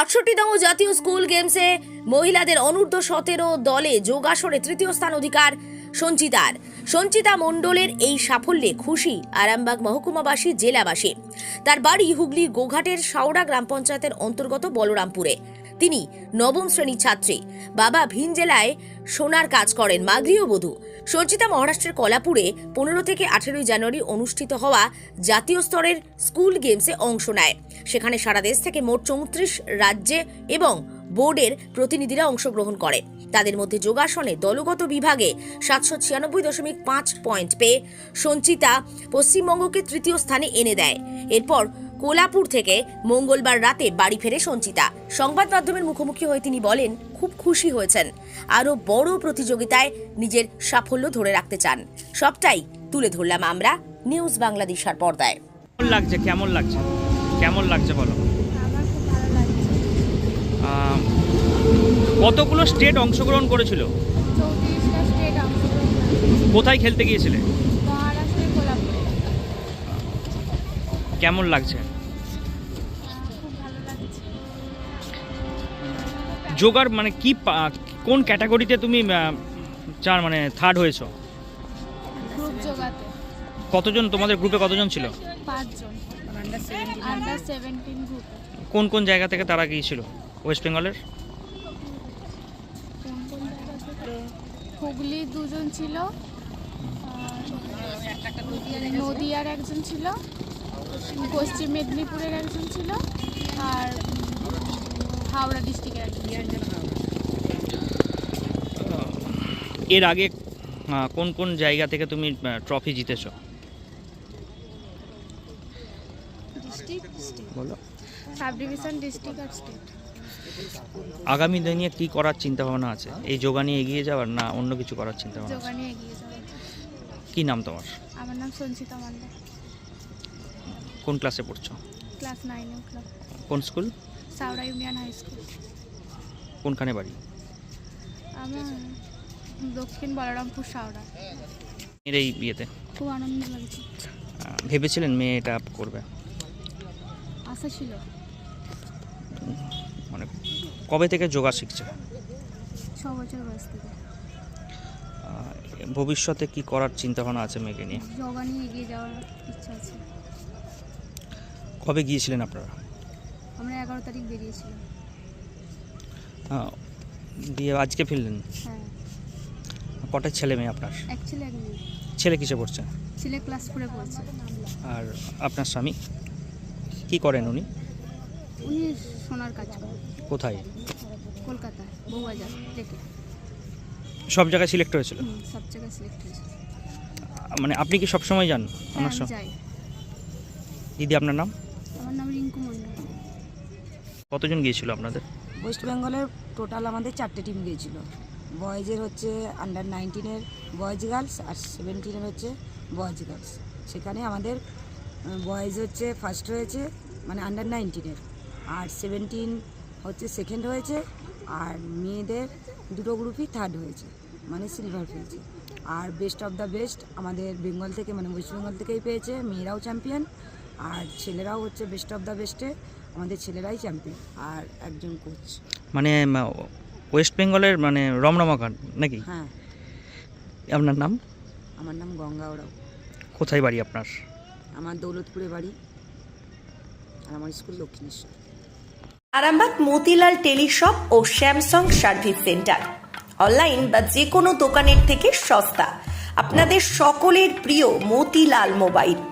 আটষট্টিতম জাতীয় স্কুল গেমসে মহিলাদের অনূর্ধ্ব সতেরো দলে যোগাসনে তৃতীয় স্থান অধিকার সঞ্চিতার। সঞ্চিতা মণ্ডলের এই সাফল্যে খুশি আরামবাগ মহকুমাবাসী জেলাবাসী। তার বাড়ি হুগলি গোঘাটের সাউড়া গ্রাম পঞ্চায়েতের অন্তর্গত বলরামপুরে। তিনি নবম শ্রেণির ছাত্রী। বাবা ভিন জেলায় সোনার কাজ করেন। মা গৃহবধূ সঞ্চিতা মহারাষ্ট্রের কলাপুরে পনেরো থেকে আঠেরোই জানুয়ারি অনুষ্ঠিত হওয়া জাতীয় স্তরের স্কুল গেমসে অংশ নেয়। সেখানে সারা দেশ থেকে মোট চৌত্রিশ রাজ্যে এবং বোর্ডের প্রতিনিধিরা অংশগ্রহণ করে। তাদের মধ্যে যোগাসনে দলগত বিভাগে সাতশো ছিয়ানব্বই দশমিক পাঁচ পয়েন্ট পেয়ে সঞ্চিতা পশ্চিমবঙ্গকে তৃতীয় স্থানে এনে দেয়। এরপর কোলাপুর থেকে মঙ্গলবার রাতে বাড়ি ফেরে সঞ্চিতা। সংবাদ মাধ্যমের মুখোমুখি হয়ে তিনি বলেন খুব খুশি হয়েছেন। আরও বড় প্রতিযোগিতায় নিজের সাফল্য ধরে রাখতে চান। সবটাই তুলে ধরলাম আমরা নিউজ বাংলাদেশার পর্দায়। কেমন লাগছে? কেমন লাগছে? কেমন লাগছে বলো? আমার খুব ভালো লাগছে আহ, কতগুলো স্টেট অংশগ্রহণ করেছিল? কোথায় খেলতে গিয়েছিলে? মহারাষ্ট্রের কোলাপুরে। কেমন লাগছে? যোগার মানে কি কোন ক্যাটাগরিতে তুমি চার মানে থার্ড হয়েছো? কতজন তোমাদের গ্রুপে কতজন ছিল? কোন কোন জায়গা থেকে তারা গিয়েছিল ওয়েস্ট বেঙ্গলের হুগলি দুজন ছিল নদিয়ার একজন ছিল পশ্চিম মেদিনীপুরের একজন ছিল আর হাওড়া ডিস্ট্রিক্টের এর আগে কোন কোন জায়গা থেকে তুমি ট্রফি জিতেছো? বলো সাব ডিভিশন ডিস্ট্রিক্ট আর স্টেট। আগামী দিনে কি করার চিন্তা ভাবনা আছে? এই যোগা নিয়ে এগিয়ে যাওয়ার না অন্য কিছু করার চিন্তা ভাবনা এগিয়ে যাওয়ার। কি নাম তোমার? আমার নাম সঞ্চিতা মান্ডা কোন ক্লাসে পড়ছো? ক্লাস নাইনে উঠলাম। কোন school Saura union high school. কোনখানে বাড়ি? আমার দক্ষিণ বলরামপুর সাউরা। এর এই বিয়েতে খুব আনন্দ লাগছে। ভেবেছিলেন মেয়ে এটা করবে? আশা ছিল। মানে কবে থেকে যোগা শিখছে? ছ বছর বয়স থেকে। ভবিষ্যতে কি করার চিন্তা ভাবনা আছে মেয়েকে নিয়ে? যোগা নিয়ে এগিয়ে যাওয়ার ইচ্ছা আছে। কবে গিয়েছিলেন আপনারা? আমরা এগারো তারিখ বেরিয়েছিলাম। দিয়ে আজকে ফিরলেন? হ্যাঁ। কটা ছেলে মেয়ে আপনার? এক ছেলে এক মেয়ে। ছেলে কিসে পড়ছে? ছেলে ক্লাস ফোরে পড়ছে। আর আপনার স্বামী? কি করেন উনি? উনি সোনার কাজ করেন। কোথায়? কলকাতায় বউবাজার লেকে সব জায়গায় সিলেক্ট হয়েছিল? সব জায়গায় সিলেক্ট হয়েছে মানে আপনি কি সব সময় যান? হ্যাঁ সঙ্গে যাই। দিদি আপনার নাম? কতজন গিয়েছিল আপনাদের? ওয়েস্ট বেঙ্গলের টোটাল আমাদের চারটে টিম গিয়েছিল। বয়েজের হচ্ছে আন্ডার নাইনটিনের বয়েজ গার্লস আর সেভেন্টিনের হচ্ছে বয়েজ গার্লস সেখানে আমাদের বয়েজ হচ্ছে ফার্স্ট হয়েছে মানে আন্ডার নাইনটিনের আর সেভেন্টিন হচ্ছে সেকেন্ড হয়েছে, আর মেয়েদের দুটো গ্রুপই থার্ড হয়েছে মানে সিলভার পেয়েছে। আর বেস্ট অফ দ্য বেস্ট আমাদের বেঙ্গল থেকে মানে ওয়েস্ট বেঙ্গল থেকেই পেয়েছে, মেয়েরাও চ্যাম্পিয়ন আর ছেলেরাও হচ্ছে বেস্ট অফ দ্য বেস্টে আমাদের ছেলেরাই চ্যাম্পিয়ন আর একজন কোচ মানে ওয়েস্ট বেঙ্গলের মানে রমরমা গান নাকি? হ্যাঁ। আপনার নাম? আমার নাম গঙ্গা ওরাও। কোথায় বাড়ি আপনার? আমার দৌলতপুরে বাড়ি আর আমার স্কুল দক্ষিণেশ্বর। আরামবাগ মতিলাল টেলিশপ ও স্যামসাং সার্ভিস সেন্টার। অনলাইন বা যে কোনো দোকানের থেকে সস্তা। আপনাদের সকলের প্রিয় মতিলাল মোবাইল।